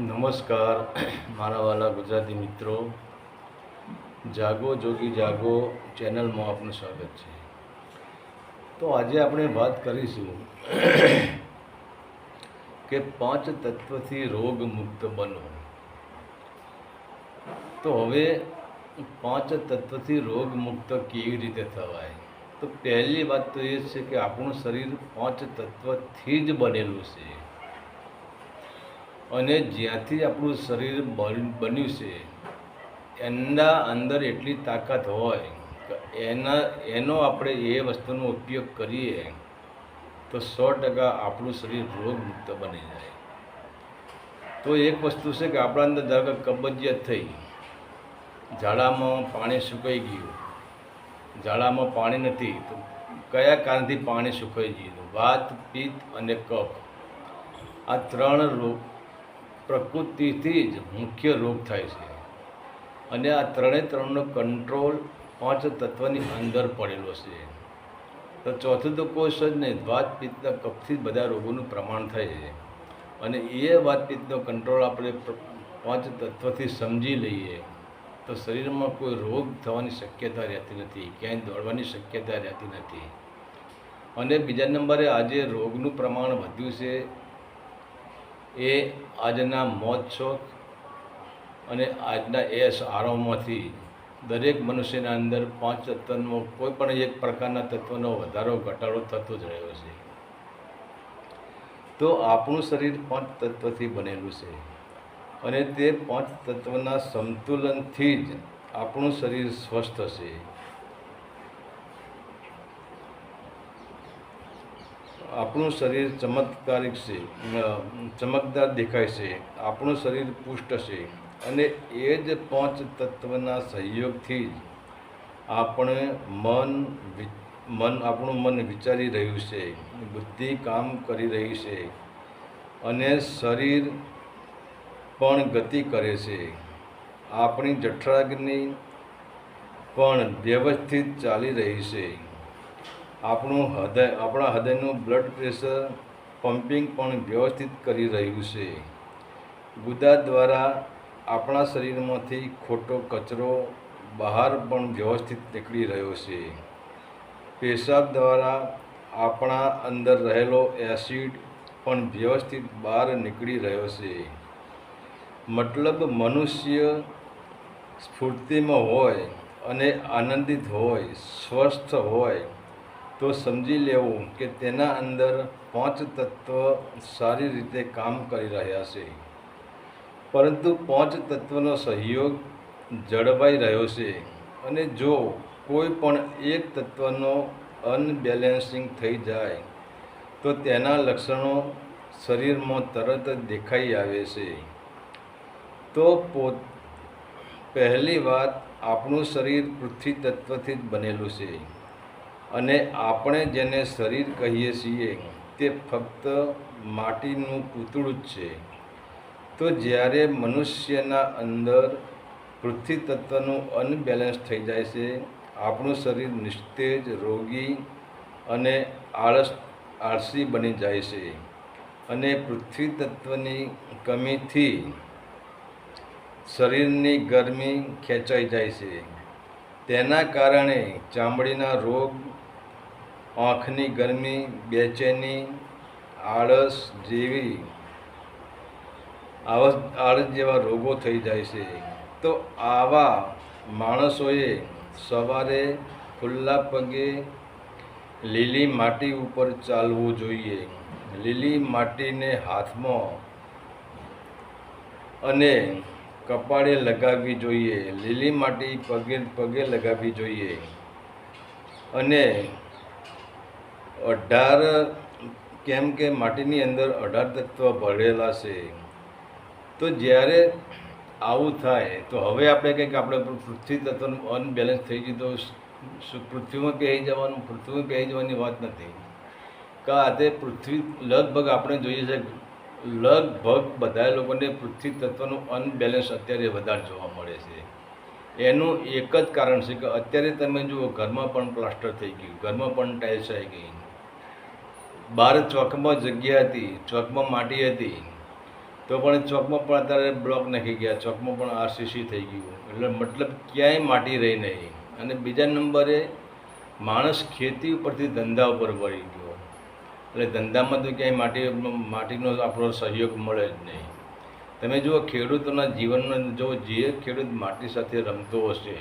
નમસ્કાર, મારા વાલા ગુજરાતી મિત્રો. જાગો, જોગી જાગો, ચેનલમાં આપનું સ્વાગત છે. તો આજે આપણે વાત કરીશું કે પાંચ તત્વથી રોગ મુક્ત બનો. તો હવે પાંચ તત્વથી રોગ મુક્ત કેવી રીતે થવાય? તો પહેલી વાત તો એ છે કે આપણું શરીર પાંચ તત્વથી જ બનેલું છે. અને જ્યાંથી આપણું શરીર બન- બન્યું છે, એના અંદર એટલી તાકાત હોય કે એના, એનો આપણે એ વસ્તુનો ઉપયોગ કરીએ તો સો ટકા આપણું શરીર રોગમુક્ત બની જાય. તો એક વસ્તુ છે કે આપણા અંદર ધારો કે કબજિયાત થઈ, ઝાડામાં પાણી સુકાઈ ગયું, ઝાડામાં પાણી નથી, તો કયા કારણથી પાણી સુકાઈ ગયું? વાત પિત્ત અને કફ. આ ત્રણ રોગ પ્રકૃતિથી જ મુખ્ય રોગ થાય છે. અને આ ત્રણે ત્રણનો કંટ્રોલ પાંચ તત્વની અંદર પડેલો છે. તો ચોથું તો કોષ જ નહીં, વાત કપથી જ બધા રોગોનું પ્રમાણ થાય છે. અને એ વાતપિત્તનો કંટ્રોલ આપણે પાંચ તત્વથી સમજી લઈએ, તો શરીરમાં કોઈ રોગ થવાની શક્યતા રહેતી નથી, ક્યાંય દોડવાની શક્યતા રહેતી નથી. અને બીજા નંબરે આજે રોગનું પ્રમાણ વધ્યું છે એ આજના મોજ શોખ અને આજના એ આરોમાંથી દરેક મનુષ્યના અંદર પાંચ તત્વનો કોઈ પણ એક પ્રકારના તત્વનો વધારો ઘટાડો થતો જ રહ્યો છે. તો આપણું શરીર પાંચ તત્વથી બનેલું છે અને તે પાંચ તત્વના સંતુલનથી જ આપણું શરીર સ્વસ્થ છે. આપણું શરીર ચમત્કારિક છે ચમકદાર દેખાય છે, આપણું શરીર પુષ્ટ છે અને એ જ પાંચ તત્વના સહયોગથી જ આપણે મન મન, આપણું મન વિચારી રહ્યું છે, બુદ્ધિ કામ કરી રહી છે અને શરીર પણ ગતિ કરે છે. આપણી જઠરાગ્નિ પણ વ્યવસ્થિત ચાલી રહી છે. આપણું હૃદય, આપણા હૃદયનું બ્લડ પ્રેશર પમ્પિંગ પણ વ્યવસ્થિત કરી રહ્યું છે. ગુદા દ્વારા આપણા શરીરમાંથી ખોટો કચરો બહાર પણ વ્યવસ્થિત નીકળી રહ્યો છે. પેશાબ દ્વારા આપણા અંદર રહેલો એસિડ પણ વ્યવસ્થિત બહાર નીકળી રહ્યો છે. મતલબ મનુષ્ય સ્ફૂર્તિમાં હોય અને આનંદિત હોય, સ્વસ્થ હોય તો સમજી લેવું કે તેના અંદર પાંચ તત્વ સારી રીતે કામ કરી રહ્યા છે. પરંતુ પાંચ તત્વનો સહયોગ જળવાઈ રહ્યો છે અને જો કોઈ પણ એક તત્વનો અનબેલેન્સિંગ થઈ જાય, તો તેના લક્ષણો શરીરમાં તરત દેખાઈ આવે છે. તો પોત, પહેલી વાત, આપણું શરીર પૃથ્વી તત્વથી જ બનેલું છે. અને આપણે જેને શરીર કહીએ છીએ તે ફક્ત માટીનું પૂતળું જ છે. તો જ્યારે મનુષ્યના અંદર પૃથ્વી તત્વનું અનબેલેન્સ થઈ જાય છે, આપણું શરીર નિસ્તેજ, રોગી અને આળસ, આળસી બની જાય છે. અને પૃથ્વી તત્વની કમીથી શરીરની ગરમી ખેંચાઈ જાય છે. તેના કારણે ચામડીના રોગ આંખની ગરમી, બેચેની આળસ જેવી આળસ આળસ જેવા રોગો થઈ જાય છે. તો આવા માણસોએ સવારે ખુલ્લા પગે લીલી માટી ઉપર ચાલવું જોઈએ. લીલી માટીને હાથમાં અને કપાળે લગાવવી જોઈએ. લીલી માટી પગે પગે લગાવવી જોઈએ. અને અઢાર કેમ કે માટીની અંદર અઢાર તત્વ ભરેલા છે. તો જ્યારે આવું થાય, તો હવે આપણે કંઈક આપણે પૃથ્વી તત્વનું અનબેલેન્સ થઈ ગયું, તો પૃથ્વીમાં પહેરી જવાનું, પૃથ્વીમાં પહેરી જવાની વાત નથી. કા તે પૃથ્વી, લગભગ આપણે જોઈએ છે લગભગ બધા લોકોને પૃથ્વી તત્વનું અનબેલેન્સ અત્યારે વધારે જોવા મળે છે. એનું એક જ કારણ છે કે અત્યારે તમે જુઓ, ઘરમાં પણ પ્લાસ્ટર થઈ ગયું, ઘરમાં પણ ટાઇલ્સ આવી ગઈ. બહાર ચોકમાં જગ્યા હતી, ચોકમાં માટી હતી. તો પણ ચોકમાં પણ અત્યારે બ્લોક નાખી ગયા, ચોકમાં પણ આરસીસી થઈ ગયું. એટલે મતલબ ક્યાંય માટી રહી નહીં. અને બીજા નંબરે માણસ ખેતી ઉપરથી ધંધા ઉપર વળી ગયો. એટલે ધંધામાં તો ક્યાંય માટી, માટીનો આપણો સહયોગ મળે જ નહીં. તમે જુઓ, ખેડૂતોના જીવનમાં જો જે ખેડૂત માટી સાથે રમતો હશે,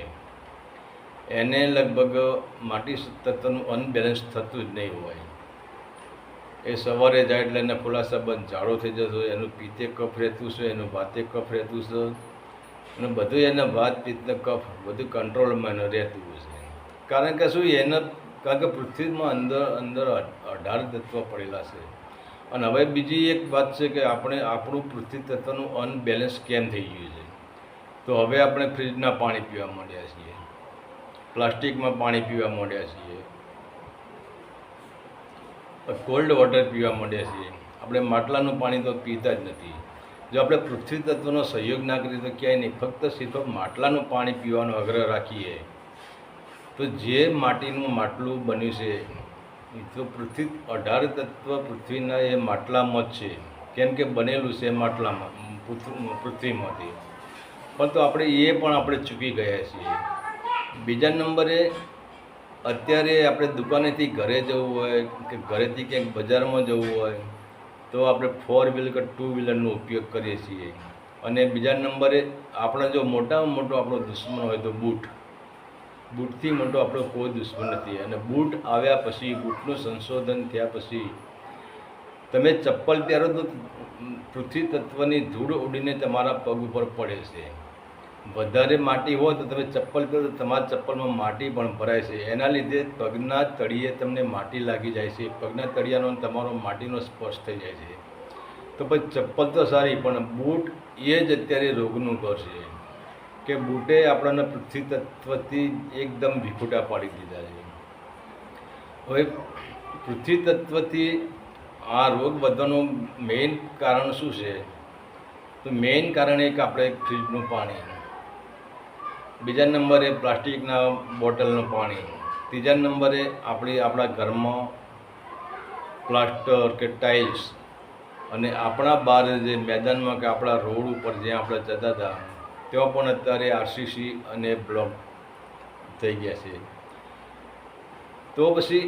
એને લગભગ માટી તત્વનું અનબેલેન્સ થતું જ નહીં હોય. એ સવારે જાય એટલે એને ખુલાસા બંધ ઝાડો થઈ જતો એનું પીતે કફ રહેતું છે, એનું ભાતે કફ રહેતું છે. અને બધું એને વાત પિત્ત કફ, બધું કંટ્રોલમાં એને રહેતું છે. કારણ કે શું, એના, કારણ કે પૃથ્વીમાં અંદર અંદર અઢાર તત્વ પડેલા છે. અને હવે બીજી એક વાત છે કે આપણે, આપણું પૃથ્વી તત્વનું અનબેલેન્સ કેમ થઈ ગયું છે? તો હવે આપણે ફ્રીજના પાણી પીવા માંડ્યા છીએ. પ્લાસ્ટિકમાં પાણી પીવા માંડ્યા છીએ. કોલ્ડ વોટર પીવા માંડ્યા છીએ આપણે માટલાનું પાણી તો પીતા જ નથી. જો આપણે પૃથ્વી તત્વનો સહયોગ ના કરીએ તો ક્યાંય નહીં. ફક્ત સિર્ફ માટલાનું પાણી પીવાનો આગ્રહ રાખીએ. તો જે માટીનું માટલું બન્યું છે, એ તો પૃથ્વી અઢાર તત્વ પૃથ્વીના એ માટલામાં જ છે. કેમ કે બનેલું છે માટલામાં પૃથ્વીમાંથી. પણ તો આપણે એ પણ આપણે ચૂકી ગયા છીએ. બીજા નંબરે અત્યારે આપણે દુકાનેથી ઘરે જવું હોય કે ઘરેથી ક્યાંક બજારમાં જવું હોય, તો આપણે ફોર વ્હીલર કે ટુ વ્હીલરનો ઉપયોગ કરીએ છીએ. અને બીજા નંબરે આપણા જો મોટામાં મોટો આપણો દુશ્મન હોય તો બૂટ. બૂટથી મોટો આપણો કોઈ દુશ્મન નથી. અને બૂટ આવ્યા પછી, બૂટનું સંશોધન થયા પછી, તમે ચપ્પલ પહેરો તો પૃથ્વી તત્વની ધૂળ ઉડીને તમારા પગ ઉપર પડે છે. વધારે માટી હોય તો તમે ચપ્પલ પહેરો તો તમારા ચપ્પલમાં માટી પણ ભરાય છે. એના લીધે પગના તળિયે તમને માટી લાગી જાય છે. પગના તળિયાનો તમારો માટીનો સ્પર્શ થઈ જાય છે. તો પછી ચપ્પલ તો સારી, પણ બૂટ એ જ અત્યારે રોગનું ઘર છે. કે બૂટે આપણાને પૃથ્વી તત્વથી એકદમ વિખૂટા પાડી દીધા છે. હવે પૃથ્વી તત્વથી આ રોગ વધવાનું મેઇન કારણ શું છે? તો મેઇન કારણ એક આપણે ફ્રીજનું પાણી. બીજા નંબરે પ્લાસ્ટિકના બોટલનું પાણી. ત્રીજા નંબરે આપણી, આપણા ઘરમાં પ્લાસ્ટર કે ટાઇલ્સ અને આપણા બહાર જે મેદાનમાં કે આપણા રોડ ઉપર જ્યાં આપણે જતા હતા, ત્યાં પણ અત્યારે આરસીસી અને બ્લોક થઈ ગયા છે. તો પછી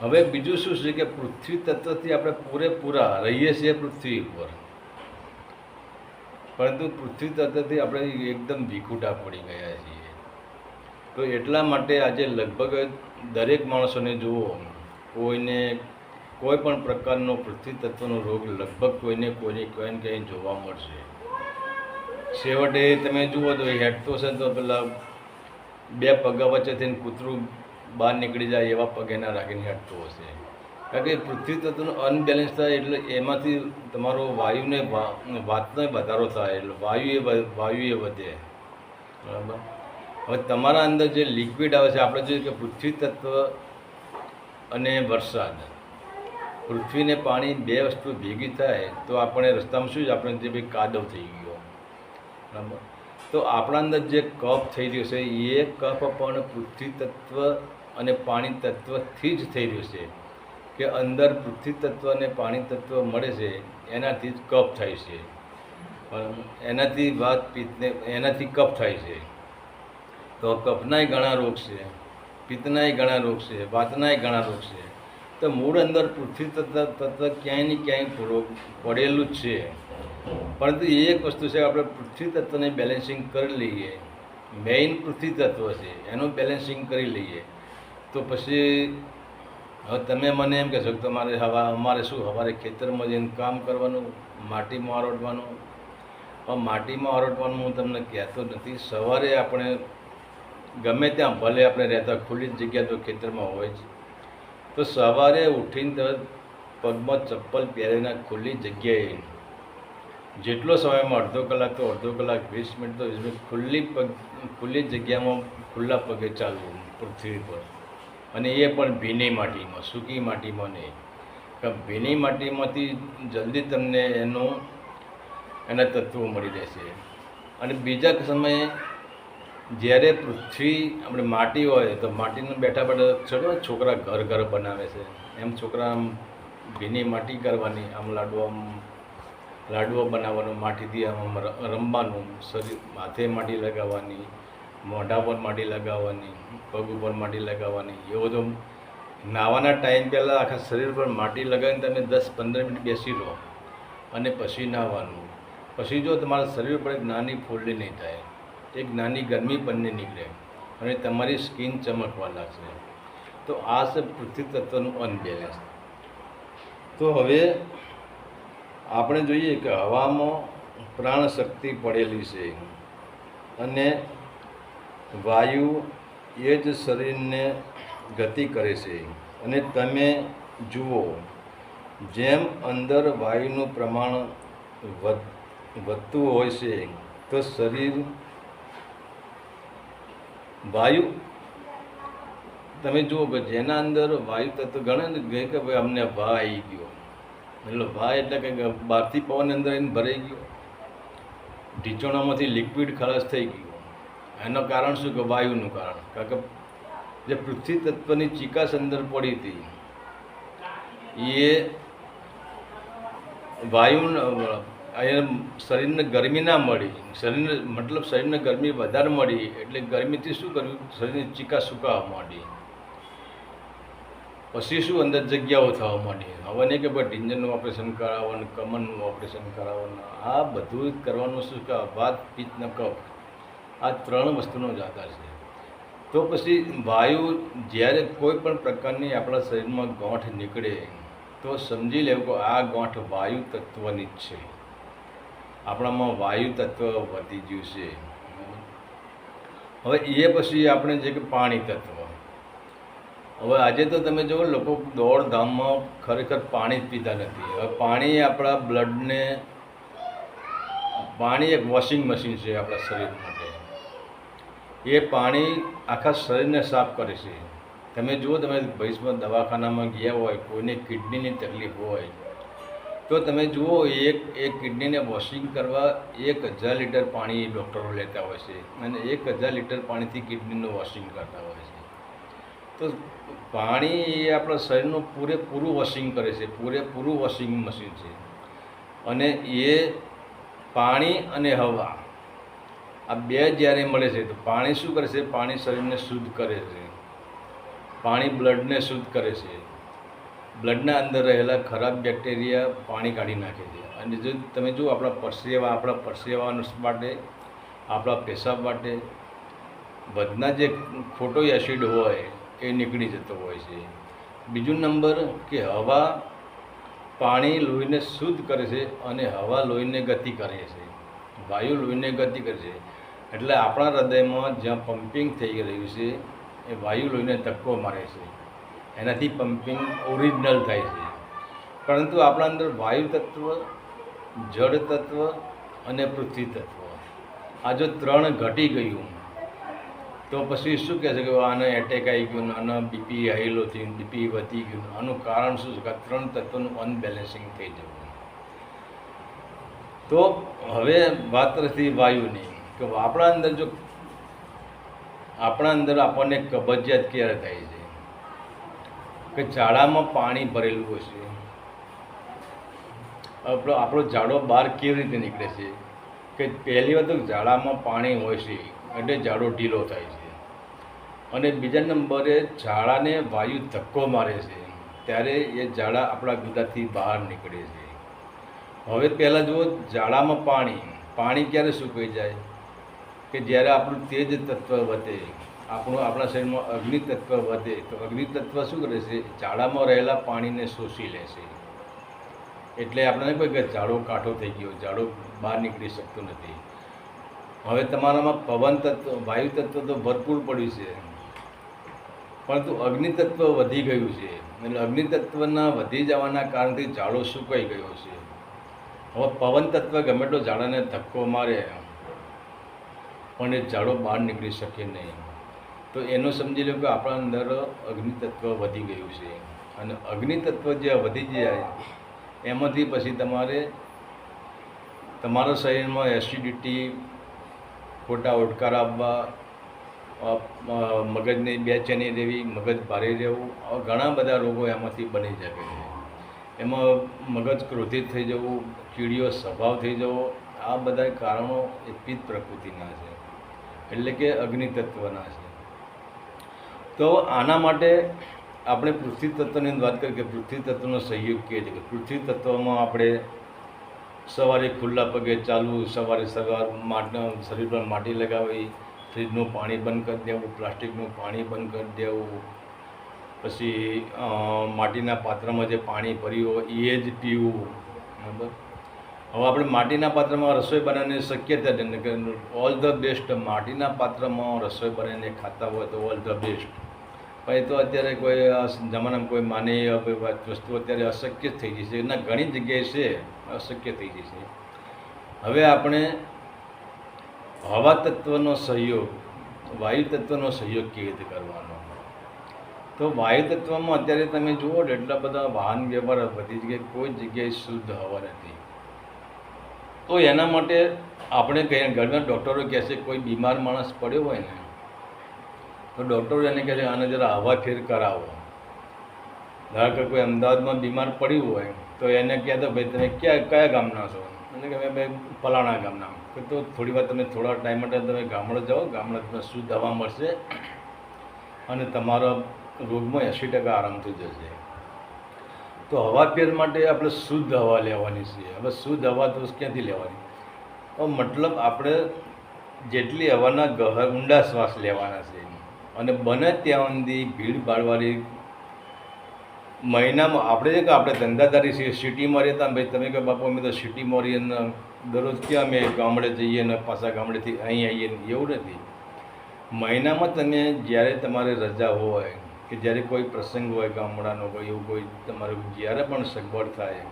હવે બીજું શું છે કે પૃથ્વી તત્વથી આપણે પૂરેપૂરા રહીએ છીએ પૃથ્વી ઉપર. પરંતુ પૃથ્વી તત્વથી આપણે એકદમ ભીખુટા પડી ગયા છીએ. તો એટલા માટે આજે લગભગ દરેક માણસોને જુઓ, કોઈને કોઈ પણ પ્રકારનો પૃથ્વી તત્વનો રોગ લગભગ કોઈને કોઈને કંઈ ને કંઈ જોવા મળશે. છેવટે તમે જુઓ તો હેડ તો છે તો પેલા બે પગા વચ્ચે થઈને કૂતરું બહાર નીકળી જાય એવા પગ એના રાખીને હેડતો હશે. કારણ કે પૃથ્વી તત્વનું અનબેલેન્સ થાય એટલે એમાંથી તમારો વાયુને વાતનો વધારો થાય એટલે વાયુ એ વાયુ એ વધે. બરાબર? હવે તમારા અંદર જે લિક્વિડ આવે છે, આપણે જોઈએ કે પૃથ્વી તત્વ અને વરસાદ. પૃથ્વીને પાણી બે વસ્તુ ભેગી થાય, તો આપણે રસ્તામાં શું છે? આપણે જે ભાઈ કાદવ થઈ ગયો. બરાબર? તો આપણા અંદર જે કફ થઈ રહ્યો છે, એ કફ પણ પૃથ્વી તત્વ અને પાણી તત્વથી જ થઈ રહ્યો છે. કે અંદર પૃથ્વી તત્વ અને પાણી તત્વ મળે છે, એનાથી જ કફ થાય છે. એનાથી વાત પિત્તને, એનાથી કફ થાય છે. તો કફનાય ઘણા રોગ છે, પિત્તનાય ઘણા રોગ છે, વાતનાય ઘણા રોગ છે. તો મૂળ અંદર પૃથ્વી તત્વ તત્વ ક્યાંય ને ક્યાંય પડેલું જ છે. પરંતુ એ એક વસ્તુ છે, આપણે પૃથ્વી તત્વને બેલેન્સિંગ કરી લઈએ. મેઇન પૃથ્વી તત્વ છે, એનું બેલેન્સિંગ કરી લઈએ. તો પછી હવે તમે મને એમ કહેશો કે તમારે હવા અમારે શું સવારે ખેતરમાં જઈને કામ કરવાનું, માટીમાં આરોટવાનું હવે માટીમાં આરોટવાનું હું તમને કહેતો નથી. સવારે આપણે ગમે ત્યાં ભલે આપણે રહેતા ખુલ્લી જગ્યા તો ખેતરમાં હોય જ. તો સવારે ઉઠીને તરત પગમાં ચપ્પલ પહેરીને ખુલ્લી જગ્યાએ જેટલો સમયમાં અડધો કલાક તો અડધો કલાક, વીસ મિનિટ તો વીસ ખુલ્લી પગ, ખુલ્લી જગ્યામાં ખુલ્લા પગે ચાલવું, પૃથ્વી પર. અને એ પણ ભીની માટીમાં, સૂકી માટીમાં નહીં. ભીની માટીમાંથી જલ્દી તમને એનું, એના તત્વો મળી રહેશે. અને બીજા સમયે જ્યારે પૃથ્વી આપણે માટી હોય, તો માટીને બેઠા બેઠા છોકરા ઘર ઘર બનાવે છે. એમ છોકરા આમ ભીની માટી કરવાની, આમ લાડુ, આમ લાડુઓ બનાવવાનું, માટીથી આમ રમવાનું, શરીર માથે માટી લગાવવાની મોઢા પર માટી લગાવવાની, પગ ઉપર માટી લગાવવાની, એવો તો નાવાના ટાઈમ પહેલાં આખા શરીર પર માટી લગાવીને તમે દસ પંદર મિનિટ બેસી રહો અને પછી નાહવાનું પછી જો તમારા શરીર પર એક નાની ફોલ્ડી નહીં થાય, એક નાની ગરમી બંને નીકળે અને તમારી સ્કિન ચમકવા લાગશે. તો આ છે પૃથ્વી તત્વનું અનબેલેન્સ. તો હવે આપણે જોઈએ કે હવામાં પ્રાણ શક્તિ પડેલી છે અને વાયુ એ જ શરીરને ગતિ કરે છે. અને તમે જુઓ, જેમ અંદર વાયુનું પ્રમાણ વધ, વધતું હોય છે, તો શરીર વાયુ તમે જુઓ કે જેના અંદર વાયુ તત્વ ગણે ને કે ભાઈ અમને વા આવી ગયો. એટલે વા એટલે કે બહારથી પવન અંદર એને ભરાઈ ગયો. ઢીંચોણામાંથી લિક્વિડ ખલાસ થઈ ગયું. એનું કારણ શું કે વાયુનું કારણ? કારણ કે જે પૃથ્વી તત્વની ચિકાસ અંદર પડી હતી, એ વાયુ અહીંયા શરીરને ગરમી ના મળી. શરીરને, મતલબ શરીરને ગરમી વધારે મળી, એટલે ગરમીથી શું કર્યું? શરીરની ચીકા સુકાવા માંડી. પછી શું અંદર જગ્યાઓ થવા માંડી? હવે નહીં કે ભાઈ ડિંજનનું ઓપરેશન કરાવવાનું, કમનનું ઓપરેશન કરાવવાનું. આ બધું કરવાનું શું કે વાત પિત્ત ન કફ. આ ત્રણ વસ્તુનો જ આધાર છે. તો પછી વાયુ જ્યારે કોઈ પણ પ્રકારની આપણા શરીરમાં ગોઠ નીકળે, તો સમજી લેવું કે આ ગોઠ વાયુ તત્વની જ છે. આપણામાં વાયુ તત્વ વધી ગયું છે. હવે એ પછી આપણે જે કે પાણી તત્વ. હવે આજે તો તમે જુઓ લોકો દોડધામમાં ખરેખર પાણી જ પીતા નથી. હવે પાણી આપણા બ્લડને, પાણી એક વોશિંગ મશીન છે આપણા શરીર માટે. એ પાણી આખા શરીરને સાફ કરે છે. તમે જુઓ, તમે ભવિષ્યમાં દવાખાનામાં ગયા હોય, કોઈને કિડનીની તકલીફ હોય, તો તમે જુઓ, એક એક કિડનીને વોશિંગ કરવા એક હજાર લીટર પાણી ડૉક્ટરો લેતા હોય છે અને એક હજાર લીટર પાણીથી કિડનીનું વોશિંગ કરતા હોય છે. તો પાણી એ આપણા શરીરનું પૂરેપૂરું વોશિંગ કરે છે, પૂરેપૂરું વોશિંગ મશીન છે. અને એ પાણી અને હવા આ બે જ્યારે મળે છે, તો પાણી શું કરે છે? પાણી શરીરને શુદ્ધ કરે છે. પાણી બ્લડને શુદ્ધ કરે છે. બ્લડના અંદર રહેલા ખરાબ બેક્ટેરિયા પાણી કાઢી નાખે છે. અને જો તમે જુઓ, આપણા પરસેવા આપણા પરસેવા માટે, આપણા પેશાબ માટે બધના જે ખોટો એસિડ હોય, એ નીકળી જતો હોય છે. બીજું નંબર કે હવા પાણી લોહીને શુદ્ધ કરે છે અને હવા લોહીને ગતિ કરે છે. વાયુ લોહીને ગતિ કરે છે. એટલે આપણા હૃદયમાં જ્યાં પમ્પિંગ થઈ રહ્યું છે, એ વાયુ લોહીને ધક્કો મારે છે. એનાથી પમ્પિંગ ઓરિજિનલ થાય છે. પરંતુ આપણા અંદર વાયુ તત્વ, જળ તત્વ અને પૃથ્વી તત્વ. આ જો ત્રણ ઘટી ગયું, તો પછી શું કહે છે કે આને એટેક આવી ગયું આને બીપી હાઈલો થયું બીપી વધી ગયું આનું કારણ શું છે કે ત્રણ તત્વનું અનબેલેન્સિંગ થઈ જવું તો હવે વાત હતી વાયુની. કે આપણા અંદર જો આપણા અંદર આપણને કબજિયાત ક્યારે થાય છે? કે ઝાડામાં પાણી ભરેલું હોય છે. આપણો આપણો ઝાડો બહાર કેવી રીતે નીકળે છે? કે પહેલી વાર તો ઝાડામાં પાણી હોય છે, એટલે ઝાડો ઢીલો થાય છે. અને બીજા નંબરે ઝાડાને વાયુ ધક્કો મારે છે, ત્યારે એ ઝાડા આપણા ગુદાથી બહાર નીકળે છે. હવે પહેલાં જુઓ, ઝાડામાં પાણી પાણી ક્યારે સુકાઈ જાય? કે જ્યારે આપણું તેજ તત્વ વધે, આપણું, આપણા શરીરમાં અગ્નિ તત્વ વધે, તો અગ્નિ તત્વ શું કરે છે? ઝાડામાં રહેલા પાણીને શોષી લે છે. એટલે આપણને કોઈ કે ઝાડો કાઠો થઈ ગયો, ઝાડો બહાર નીકળી શકતો નથી. હવે તમારામાં પવન તત્વ, વાયુ તત્વ તો ભરપૂર પડ્યું છે. પરંતુ અગ્નિ તત્વ વધી ગયું છે. એટલે અગ્નિ તત્વના વધી જવાના કારણથી ઝાડો સુકાઈ ગયો છે. હવે પવન તત્વ ગમે તો ઝાડાને ધક્કો મારે પણ એ ઝાડો બહાર નીકળી શકે નહીં. તો એનો સમજી લો કે આપણા અંદર અગ્નિતત્વ વધી ગયું છે. અને અગ્નિ તત્વ જે વધી જાય, એમાંથી પછી તમારે તમારા શરીરમાં એસિડિટી ખોટા ઓડકાર આવવા મગજને બેચેની રહેવી, મગજ ભારે રહેવું ઘણા બધા રોગો એમાંથી બની શકે છે. એમાં મગજ ક્રોધિત થઈ જવું, ચીડિયો સ્વભાવ થઈ જવો, આ બધા કારણો એ પિત્ત પ્રકૃતિના છે. એટલે કે અગ્નિ તત્વના છે તો આના માટે આપણે પૃથ્વી તત્વની વાત કરીએ કે પૃથ્વી તત્વનો સહયોગ કહે છે કે પૃથ્વી તત્વમાં આપણે સવારે ખુલ્લા પગે ચાલવું, સવારે સવાર માટી, શરીર પર માટી લગાવી ફ્રીજનું પાણી બંધ કરી દેવું, પ્લાસ્ટિકનું પાણી બંધ કરી દેવું, પછી માટીના પાત્રમાં જે પાણી ભર્યું હોય એ જ પીવું, બરાબર? હવે આપણે માટીના પાત્રમાં રસોઈ બનાવવાની શક્યતા ઓલ ધ બેસ્ટ માટીના પાત્રમાં રસોઈ બનાવીને ખાતા હોય તો ઓલ ધ બેસ્ટ એ તો અત્યારે કોઈ જમાનામાં કોઈ માને વસ્તુ અત્યારે અશક્ય થઈ છે. એના ઘણી જગ્યાએ છે, અશક્ય થઈ ગઈ છે. હવે આપણે હવા તત્વનો સહયોગ, વાયુ તત્વનો સહયોગ કેવી રીતે કરવાનો? તો વાયુ તત્વમાં અત્યારે તમે જુઓ એટલા બધા વાહન વ્યવહાર બધી જગ્યાએ કોઈ જગ્યાએ શુદ્ધ હવા નથી. તો એના માટે આપણે કહીએ ઘરમાં ડૉક્ટરો કહે છે, કોઈ બીમાર માણસ પડ્યો હોય ને, તો ડૉક્ટરો એને કહે છે, આને જરા હવા ફેર કરાવો. ધારો કે કોઈ અમદાવાદમાં બીમાર પડ્યું હોય, તો એને કહે તો ભાઈ, તમે ક્યાં, કયા ગામના છો? એને કે ભાઈ ફલાણા ગામના. તો થોડી વાર તમે થોડા ટાઈમ માટે તમે ગામડે જાઓ ગામડે તમને શું દવા મળશે અને તમારા રોગમાં એંસી ટકા આરામ થઈ જશે. તો હવા ફેર માટે આપણે શુદ્ધ હવા લેવાની છે. હવે શુદ્ધ હવા તો ક્યાંથી લેવાની? મતલબ આપણે જેટલી હવાના ગહર, ઊંડા શ્વાસ લેવાના છે અને બને ત્યાં સુધી ભીડ ભાડવાની મહિનામાં આપણે કે આપણે ધંધાદારી છીએ, સિટીમાં રહેતા ભાઈ તમે કે બાપુ અમે તો સિટીમાં રહીએ ને દરરોજ ક્યાં અમે ગામડે જઈએ ને પાછા ગામડેથી અહીં આવીએ ને એવું નથી. મહિનામાં તમે જ્યારે તમારે રજા હોય કે જ્યારે કોઈ પ્રસંગ હોય ગામડાનો કોઈ એવું કોઈ તમારું જ્યારે પણ સગવડ થાય,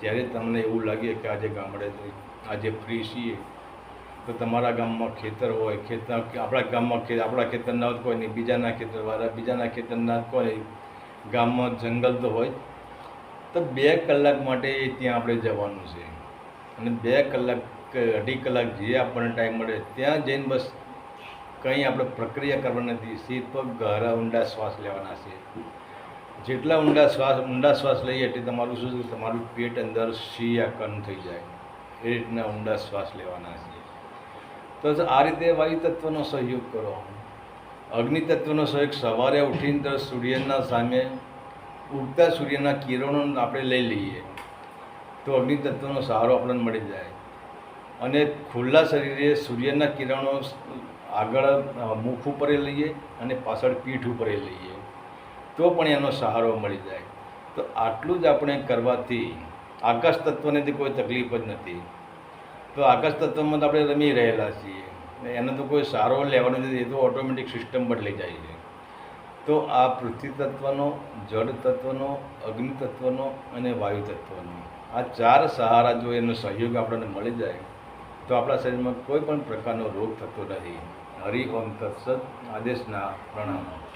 જ્યારે તમને એવું લાગે કે આજે ગામડે આજે ફ્રી છીએ, તો તમારા ગામમાં ખેતર હોય, ખેતર આપણા ગામમાં ખે, આપણા ખેતરના જ કોઈ નહીં, બીજાના ખેતરવાળા બીજાના ખેતરના કોઈ ગામમાં જંગલ તો હોય. તો બે કલાક માટે ત્યાં આપણે જવાનું છે. અને બે કલાક અઢી કલાક જે આપણને ટાઈમ મળે, ત્યાં જઈને બસ કંઈ આપણે પ્રક્રિયા કરવાની નથી. સીધો ગહરા ઊંડા શ્વાસ લેવાના છે. જેટલા ઊંડા શ્વાસ ઊંડા શ્વાસ લઈએ એટલે તમારું શું તમારું પેટ અંદર આકારનું થઈ જાય. એ રીતના ઊંડા શ્વાસ લેવાના છે. તો આ રીતે વાયુ તત્વનો સહયોગ કરો. અગ્નિ તત્વનો સહયોગ સવારે ઉઠીને તો સૂર્યના સામે ઉગતા સૂર્યના કિરણો આપણે લઈ લઈએ. તો અગ્નિ તત્વનો સહારો આપણને મળી જાય. અને ખુલ્લા શરીરે સૂર્યના કિરણો આગળ મુખ ઉપર લઈએ અને પાછળ પીઠ ઉપર લઈએ, તો પણ એનો સહારો મળી જાય. તો આટલું જ આપણે કરવાથી આકાશ તત્વને તો કોઈ તકલીફ જ નથી. તો આકાશ તત્વમાં તો આપણે રમી રહેલા છીએ. એનો તો કોઈ સારો લેવાનો નથી, એ તો ઓટોમેટિક સિસ્ટમ બદલી જાય છે. તો આ પૃથ્વી તત્વનો, જળ તત્વનો, અગ્નિ તત્વનો અને વાયુ તત્વનો, આ ચાર સહારા જો એનો સહયોગ આપણને મળી જાય, તો આપણા શરીરમાં કોઈ પણ પ્રકારનો રોગ થતો નથી. હરિ ઓમ તત્સત આદેશના પ્રણામ.